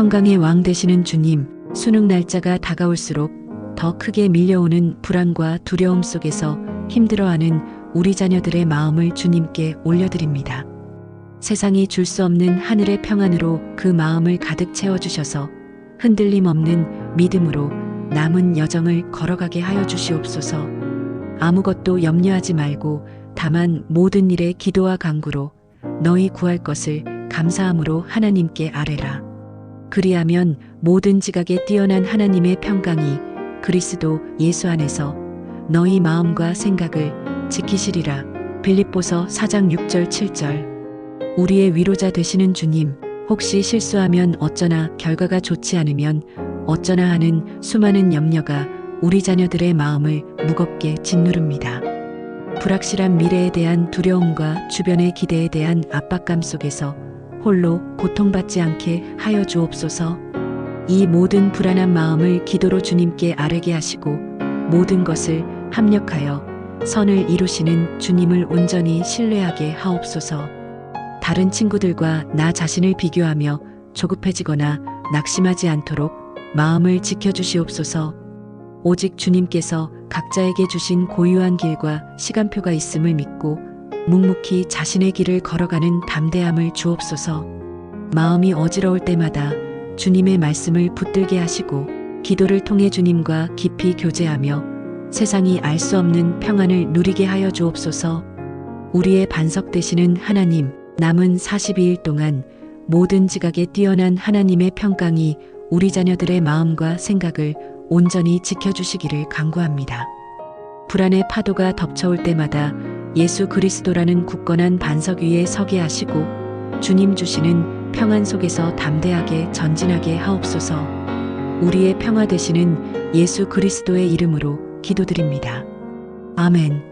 평강의 왕 되시는 주님, 수능 날짜가 다가올수록 더 크게 밀려오는 불안과 두려움 속에서 힘들어하는 우리 자녀들의 마음을 주님께 올려드립니다. 세상이 줄 수 없는 하늘의 평안으로 그 마음을 가득 채워주셔서 흔들림 없는 믿음으로 남은 여정을 걸어가게 하여 주시옵소서. 아무것도 염려하지 말고 다만 모든 일에 기도와 간구로 너희 구할 것을 감사함으로 하나님께 아뢰라. 그리하면 모든 지각에 뛰어난 하나님의 평강이 그리스도 예수 안에서 너희 마음과 생각을 지키시리라. 빌립보서 4장 6절 7절. 우리의 위로자 되시는 주님, 혹시 실수하면 어쩌나 결과가 좋지 않으면 어쩌나 하는 수많은 염려가 우리 자녀들의 마음을 무겁게 짓누릅니다. 불확실한 미래에 대한 두려움과 주변의 기대에 대한 압박감 속에서 홀로 고통받지 않게 하여 주옵소서. 이 모든 불안한 마음을 기도로 주님께 아뢰게 하시고 모든 것을 합력하여 선을 이루시는 주님을 온전히 신뢰하게 하옵소서. 다른 친구들과 나 자신을 비교하며 조급해지거나 낙심하지 않도록 마음을 지켜주시옵소서. 오직 주님께서 각자에게 주신 고유한 길과 시간표가 있음을 믿고 묵묵히 자신의 길을 걸어가는 담대함을 주옵소서. 마음이 어지러울 때마다 주님의 말씀을 붙들게 하시고 기도를 통해 주님과 깊이 교제하며 세상이 알 수 없는 평안을 누리게 하여 주옵소서. 우리의 반석 되시는 하나님, 남은 42일 동안 모든 지각에 뛰어난 하나님의 평강이 우리 자녀들의 마음과 생각을 온전히 지켜주시기를 간구합니다. 불안의 파도가 덮쳐올 때마다 예수 그리스도라는 굳건한 반석 위에 서게 하시고 주님 주시는 평안 속에서 담대하게 전진하게 하옵소서. 우리의 평화 되시는 예수 그리스도의 이름으로 기도드립니다. 아멘.